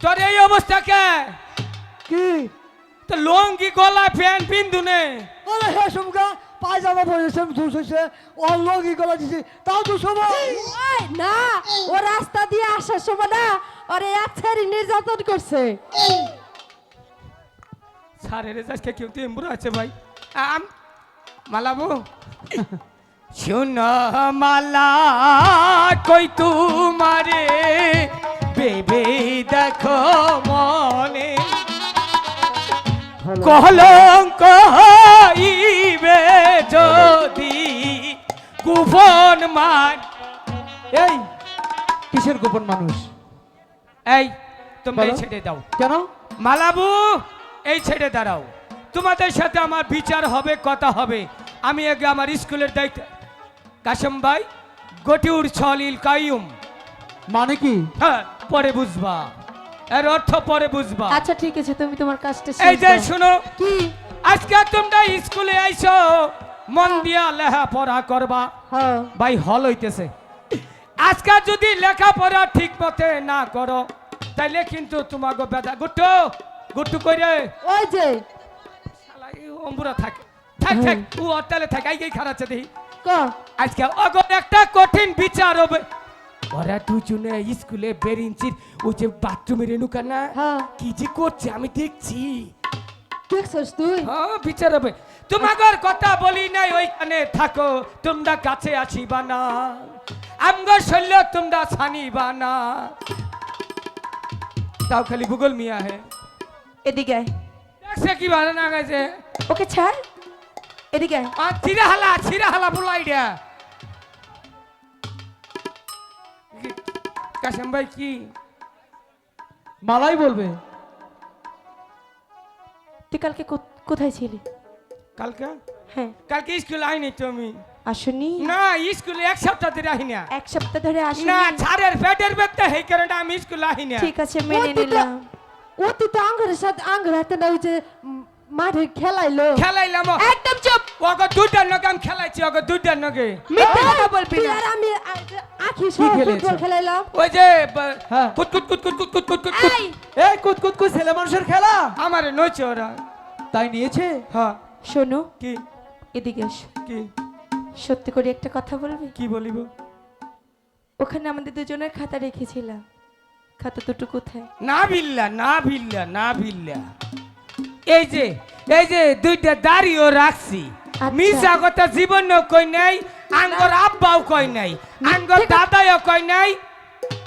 তোর এই অবস্থা কে? কি তো লঙ্গি গলা ফ্যান পিন্দু নে আরে হে সুমকা পায়জামা পরেছে দুশ হয়েছে অলগি গলা দিছি তাও দুশো ওই, না ও রাস্তা দিয়ে আসার সময় না এক ছেড়ে নির্যাতন করছে। সারে রে আজকে কেউ তো এমবুড়ো আছে ভাই। আম মালাবু। শুন মালা কই তুমারে? বেবে দেখো মনে। কলঙ্ক হইবে যদি কুফন মান এই কিসের গোপন মানুষ? এই তোমরা এই ছেড়ে দাও। কেন? মালাবু এই ছেড়ে দাঁড়াও। তোমাদের সাথে আমার বিচার হবে কথা হবে। আমি আগে আমার স্কুলের দায়িত্ব কাসম ভাই গটিউর ছলিল কাইয়ুম। মানে কি? হ্যাঁ। পরে বুঝবা। এর অর্থ পরে বুঝবা। আচ্ছা ঠিক আছে তুমি তোমার কাজটা এই শেষ যে দাও। শুনো কি? আজকে তোমরা স্কুলে আইছো মন দিয়া লেখা পড়া করবা। হ্যাঁ। ভাই হল হইতেছে। আজকে যদি লেখাপড়া ঠিক মতে না করো তাইলে কিন্তু তোমাকে বেদা গুট্টু গুট্টু কইরে ওই যে। এই অম্বুরা থাকে। থাক থাক ও অট্টালে থাক আই গই খারাচ্ছে দেখি। ক? আজকে অগর একটা কঠিন বিচার হবে। ওরা দুজনে স্কুলে বেরিঞ্চির ওই যে বাথরুমের এনুকা না কি যে করছে আমি দেখছি। দেখছস তুই? হ্যাঁ বিচার হবে। তোমাগর কথা বলি নাই ওইখানে থাকো তোমরা কাছে আসিবা না। আমগর শৈল্য তোমরা ছানিবা না। তাও খালি গুগল মিয়া হে। এদিকে আয়। দেখছে কি ভালো না গেছে ওকে ছাড়। এদিকে আয়। আর ছিঁড়ে হালা ছিঁড়ে হালা বুলাই কাশেম ভাই কি? মালাই বলবে। তুই কালকে কোথায় ছিলি? কালকে? হ্যাঁ। কালকে স্কুল আইনি তুমি আসনি? না স্কুলে এক সপ্তাহ ধরে আহি না এক সপ্তাহ ধরে আসনি? না ছাড়ের পেটের ব্যথা এই কারণে আমি স্কুল আহি না ঠিক আছে মেনে নিলাম। ও তুই তো আঙ্গুরের সাথে আঙ্গুর হাতে না ওই যে মাঠে খেলাইলো। খেলাইলাম। একদম চুপ। ওকে দুইটার নগে আমি খেলাইছি ওকে দুইটার নগে। মিথ্যা কথা বলবি না। আর আমি আখি সহ ফুটবল খেলাইলাম। ওই যে হ্যাঁ। কুত কুত কুত কুত কুত কুত কুত কুত কুত। এই। এই কুত কুত কুত ছেলে মানুষের খেলা। আমার নইছে ওরা। তাই নিয়েছে? হ্যাঁ। শোনো। কি? এদিকে এসো। কি? সত্যি করে একটা কথা বলবি? কি বলিব? ওখানে আমাদের দুজনের খাতা রেখেছিলাম। খাতা দুটো কোথায়? না ভিল্লা না ভিল্লা না ভিল্লা। এই যে এই যে দুইটা দাড়িও রাখছি। আচ্ছা। মিশা কথা জীবন কই নাই আঙ্গর আব্বাও কই নাই আঙ্গর দাদাও কই নাই।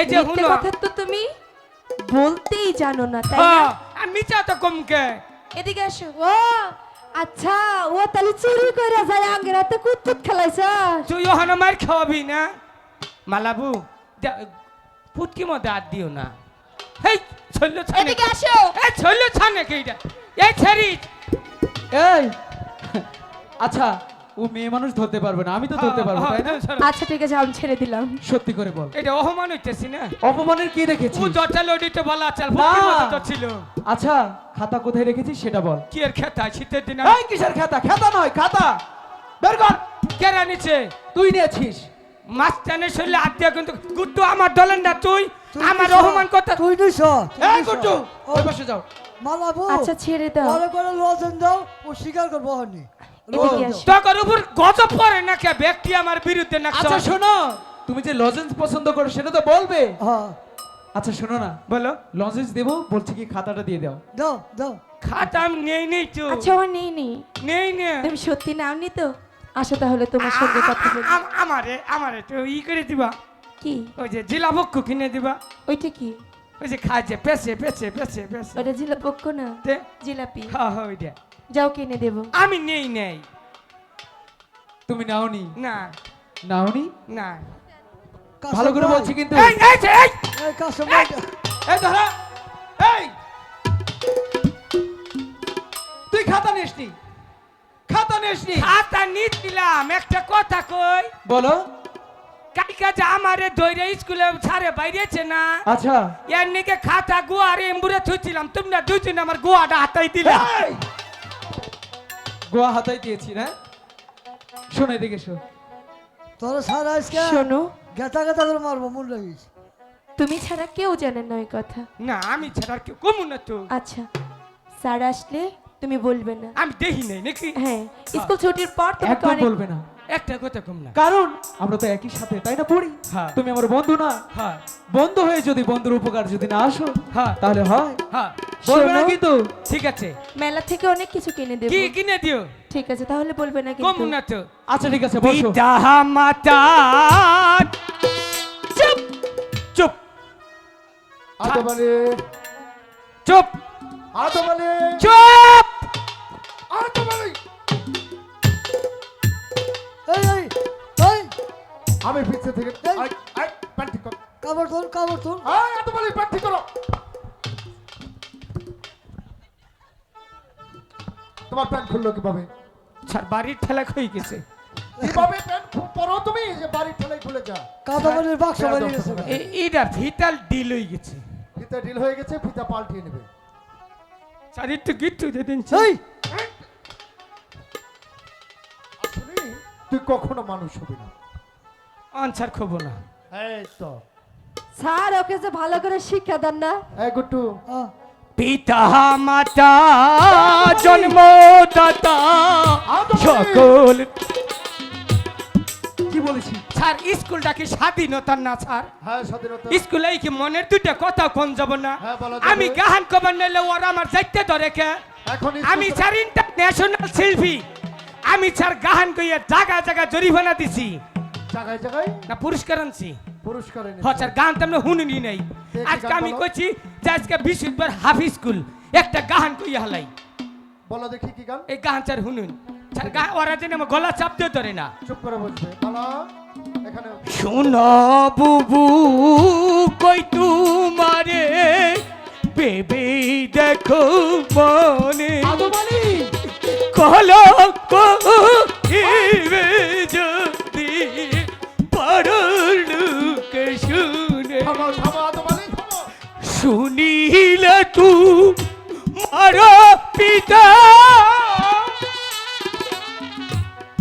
এই যে হুনো। কথা তো তুমি বলতেই জানো না তাই না? মিছা তো কমকে এদিকে আসো। ও আচ্ছা ও তাহলে চুরি করে যায় আঙ্গের হাতে কুতকুত খেলাইছে? তুই ওখানে মার খাওয়াবি না? মালাবু ফুটকি মধ্যে আর দিও না। হেই ছল্ল ছানে এদিকে আসো। এই ছল্ল ছানে কেইটা? এই ছেড়ি! এই! আচ্ছা ও মেয়ে মানুষ ধরতে পারবে না আমি তো ধরতে পারব তাই না? আচ্ছা ঠিক আছে আমি ছেড়ে দিলাম। সত্যি করে বল। এটা অপমান হইতেছি না? অপমানের কি ও রেখেছিস দরজা লডিতে বলা চাল না। ফুটকি মধ্যে তো ছিল। আচ্ছা খাতা কোথায় রেখেছিস সেটা বল। কি এর খেতা? শীতের দিন এই কিসের খাতা? খাতা নয় খাতা! বের কর! কেরা নিচে? তুই নিয়েছিস। মাছ টানে শরীরে হাত দিয়া কিন্তু গুড্ডু আমার দলেন না তুই? আমার অপমান কথা তুই দুইশ। এই গুড্ডু ওই পাশে যাও। মালাবো আচ্ছা ছেড়ে দাও। পরে করে লজেন দাও ও স্বীকার করব হনি তোর উপর গজব পড়ে না কে ব্যক্তি আমার বিরুদ্ধে না আচ্ছা শোনো তুমি যে লজেন্স পছন্দ করো সেটা তো বলবে। হ্যাঁ। আচ্ছা শোনো না বলো। লজেন্স দেবো বলছি কি খাতাটা দিয়ে দাও। দাও দাও। খাতা আমি নেই নেই তো। আচ্ছা নেই নেই নেই নে। তুমি সত্যি নাওনি তো? আসো তাহলে তোমার সঙ্গে কথা বলি। আমারে আমারে তো ই করে দিবা। কি? ওই যে জিলা বক্কু কিনে দিবা। ওইটা কি? ওই যে খায় যে পেছে পেছে পেছে পেছে ওটা জিলাপক্ষ না? তে? জিলাপি। হ্যাঁ হ্যাঁ ওইটা। যাও কিনে দেবো। আমি নেই নেই। তুমি নাওনি? না। নাওনি? না। ভালো করে বলছি কিন্তু। এই এই এই! এই কাছে এই ধরা। এই! তুই খাতা নিসনি? খাতা নিসনি খাতা নিত দিলাম একটা কথা কই? বলো। কালকে যে আমারে দৈরে স্কুলে ছাড়ে বাইরেছে না আচ্ছা। এর নিকে খাতা গুয়ারে এম্বুরে থুইছিলাম তোমরা দুজন আমার গুয়াটা হাতাই দিলা! গোয়া হাতাই দিয়েছি না? শোনো এদিকে শো তোর সারা আজকে শোনো। গেতা গেতা করে মারবো মন লাগিস তুমি ছাড়া কেউ জানে না কথা। না আমি ছাড়া কেউ কমু না তো। আচ্ছা স্যার আসলে তুমি বলবে না। আমি দেখি নাই নাকি? হ্যাঁ স্কুল ছুটির পর তোমাকে একদম অনেক বলবে না। একটা কথা কম না। কারণ আমরা তো একই সাথে তাই না পড়ি হ্যাঁ। তুমি আমার বন্ধু না। হ্যাঁ। বন্ধু হয়ে যদি বন্ধুর উপকার যদি না আসো হ্যাঁ। তাহলে হয়। হ্যাঁ। বলবে না শোনো। কিন্তু। ঠিক আছে। মেলা থেকে অনেক কিছু কিনে দেবো। কি কিনে দিও? ঠিক আছে তাহলে বলবে না কম কিন্তু না তো। আচ্ছা ঠিক আছে বসো। পিতা মাতা। চুপ। চুপ। আদমালি চুপ। আদমালি চুপ। আমি পিছে থেকে করো। আই আদমালি প্যান্ট করো। তোমার প্যান্ট খুললো কীভাবে? স্যার বাড়ির ঠেলা হয়ে গেছে। কীভাবে প্যান্ট পরো তুমি যে বাড়ির ঠেলাই খুলে যা। বাক্স গেছে এইটা ভিটাল ডিল হয়ে গেছে। ফিতা ডিল হয়ে গেছে ফিতা পাল্টিয়ে নেবে। স্যার একটু গিট্টু দিয়ে দিন এই তুই কখনো মানুষ হবি না। আনসার খবো না। এই তো। স্যার ওকে যে ভালো করে শিক্ষা দেন না। এই গুট্টু। পিতা মাতা জন্মদাতা সকল। কি বলেছি? স্যার স্কুলটা কি স্বাধীনতার না স্যার? হ্যাঁ স্বাধীনতা। স্কুলে কি মনের দুইটা কথা কোন যাব না? হ্যাঁ, বলা আমি গাহান কবার নিলে ওরা আমার যাইতে ধরে কে? এখন আমি স্যার ইন্টারন্যাশনাল শিল্পী। আমি স্যার গাহান কইয়া জায়গা জায়গা জরিমানা দিছি। জায়গায় জায়গায় না পুরস্কার আনছি। পুরস্কার হ স্যার গান তো আমরা শুনিনি নাই। আজকে গান আমি? কইছি যে আজকে বিশুদ্ধবার হাফ স্কুল একটা গাহান কইয়া হালাই। বলো দেখি কি গান। এই গান স্যার শুনুন। স্যার গা ওরা যেন আমার গলা চাপ দিয়ে ধরে না। চুপ করে বসবে। বালা এখানে শোনো বুবু কই তোমারে? বেবি দেখো মনে। কলক শুনিলে তু মার পিতা।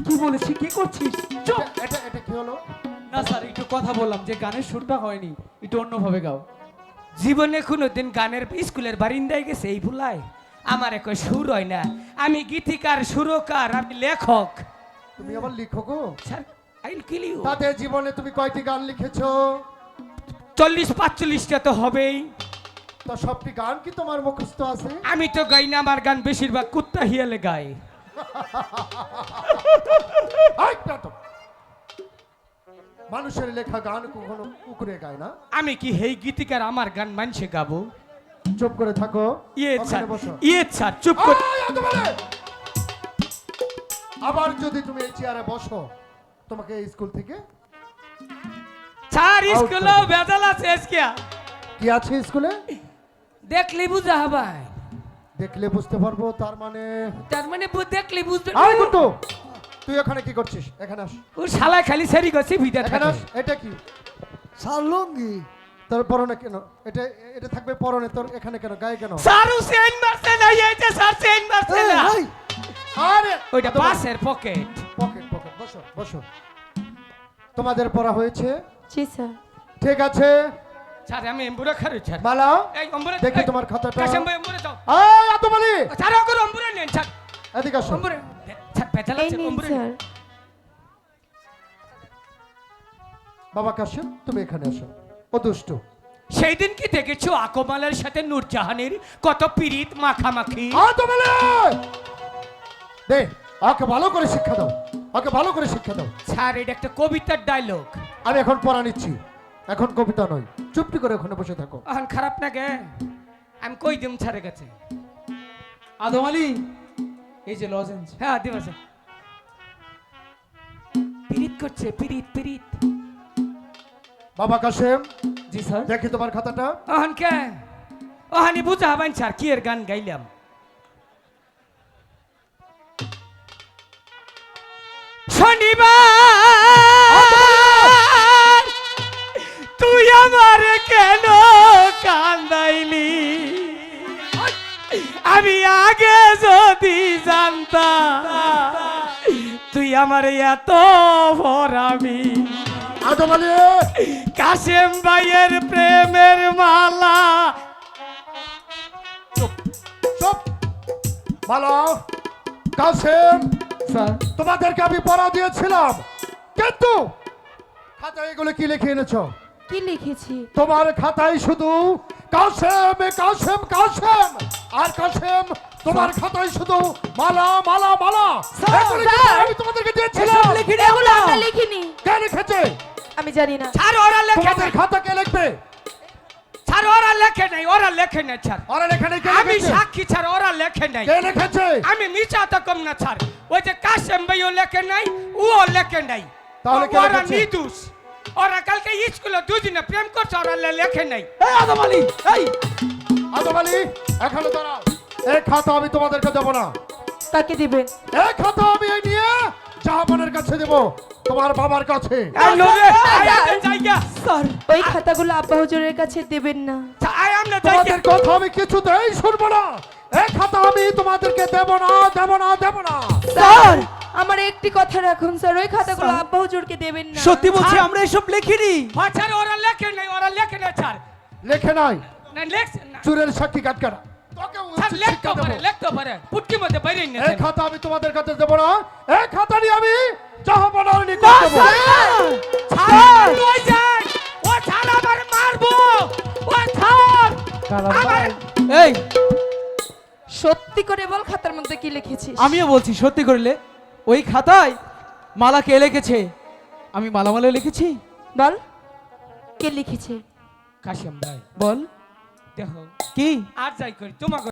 কি বলেছি কি করছিস? চুপ। এটা- এটা কি হলো? না স্যার একটু কথা বললাম যে গানের সুরটা হয়নি একটু অন্যভাবে গাও। জীবনে কোনোদিন গানের স্কুলের বারিন্দায় গেছে এই ভুলায়। আমার এক সুর হয় না। আমি গীতিকার সুরকার আমি লেখক। তুমি আবার লিখো গো। স্যার আই কিল ইউ তাতে জীবনে তুমি কয়টি গান লিখেছো? চল্লিশ পাঁচচল্লিশটা তো হবেই। তো সবটি গান কি তোমার মুখস্থ আছে? আমি তো গাই না আমার গান বেশিরভাগ কুত্তা হিয়ালে গাই মানুষের লেখা গান কখনো কুকুরে গায় না? আমি কি হেই গীতিকার আমার গান মানছে গাবো? চুপ করে থাকো। ইয়ে স্যার বসো। ইয়ে স্যার চুপ করে। আবার যদি তুমি এই চেয়ারে বসো তোমাকে স্কুল থেকে স্যার স্কুলে বেজাল আছে কি আছে স্কুলে? দেখলি বুঝা হবাই দেখলে বুঝতে পারব তার মানে তার মানে দেখলি বুঝতে আয় গুট্টু। তুই এখানে কি করছিস? এখানে আস। ও শালা খালি সেরি গেছে ভিতরে এখানে থাকে। আস। এটা কি? সার লুঙ্গি তোর পরনে কেন? এটা এটা থাকবে পরনে। তোর এখানে কেন? গায়ে কেন? সারু সেন মারছে না এইটা স্যার সেন মারছে না। আরে ওইটা পাশের পকেট। Pocket pocket. বসো বসো। তোমাদের পড়া হয়েছে? জি স্যার। ঠিক আছে। স্যার আমি এমবুরা খারু স্যার মালা এই এমবুরা দেখি তোমার খাতাটা কাশম ভাই এমবুরা যাও। আয় আতমালি স্যার ওকে এমবুরা নেন স্যার এদিকে আসো। এমবুরা স্যার পেছাল এই আছে নিন এমবুরা স্যার। বাবা কাশিম তুমি এখানে আসো। ও দুষ্টু। সেই দিন কি দেখেছ আকমালের সাথে নূরজাহানের কত পিরিত মাখামাখি? দে ওকে ভালো করে শিক্ষা দাও। ওকে ভালো করে শিক্ষা দাও। স্যার এটা একটা কবিতার ডায়লগ আমি এখন পড়া নিচ্ছি। এখন কবিতা নয়। চুপটি করে ওখানে বসে থাকো। এখন খারাপ না গে। আমি কই দিম স্যারের কাছে আদমালি এই যে লজেন্স হ্যাঁ দিব স্যার পিরিত করছে পিরিত পিরিত বাবা কাশেম জি স্যার। দেখি তোমার খাতাটা। অহন কে? অহানি বুঝা হবান স্যার কি এর গান গাইলাম? শনিবার কান্দাইলি আমি আগে যদি জানতাম তুই আমার এত ভরাবি কাশেম ভাইয়ের প্রেমের মালা। ভালো। স্যার। তোমাদেরকে আমি পড়া দিয়েছিলাম। কিন্তু খাতায় এগুলো কি লিখে এনেছো? কি লিখেছি? তোমার খাতায় শুধু কাসেম কাসেম কাসেম আর কাসেম তোমার খাতায় শুধু মালা মালা মালা! আমি তোমাদেরকে দিয়েছিলাম। এগুলো আমরা। লিখিনি। কে লিখেছে? আমি জানি না। ছাড় ওরা লেখে তোমাদের খাতা কে লিখবে? ছাড় ওরা লেখে নাই ওরা লেখে নাই ছাড় আর এখানে কে আমি সাক্ষী ছাড় ওরা লেখে নাই। কে লিখেছে? আমি মিছা তো কম না ছাড় ওই যে কাশেম ভাইও লেখে নাই ও লেখে নাই। তাহলে কে লিখেছে ওরা লিখেছে? ওরা কালকে স্কুলে দুদিনে প্রেম করছে ওরা লেখে নাই। এই আদম আলী এই! আদম আলী এখানে দাঁড়াও। এই খাতা আমি তোমাদেরকে দেবো না। তাকে দিবেন এই খাতা আমি এই নিয়ে জাহাপানের কাছে দেবো তোমার বাবার কাছে। এই লোরে, আয় স্যার। ওই খাতাগুলো আব্বা হুজুরের কাছে দেবেন না। তোমাদের কথা আমি কিছুতেই শুনব না। এই খাতা আমি তোমাদেরকে দেব না দেব না দেব না। স্যার! একটি কথা রাখুন স্যার ওই খাতাগুলো আব্বা হুজুরকে দেবেন না। সত্যি বলছি আমরা এসব লিখিনি। ও ছাড় ওরা লেখে নাই ওরা লেখে নাই ছাড়। লেখে নাই? না লেখছে না। চুরের সাক্ষী কাটকারা না আমি তোমাদের কাছে দেব না। এই খাতা নিয়ে আমি নিকট ও ছাড় আবার মারবো। ও ছাড়! আবার এই! সত্যি করে বল খাতার মধ্যে কি লিখেছিস? আমিও বলছি সত্যি করলে ওই খাতায় মালা কে লিখেছে? আমি মালা মালা লিখেছি। বল। কে লিখেছে? কাশিম ভাই বল। দেখো কি? আর যাই করি তোমাকে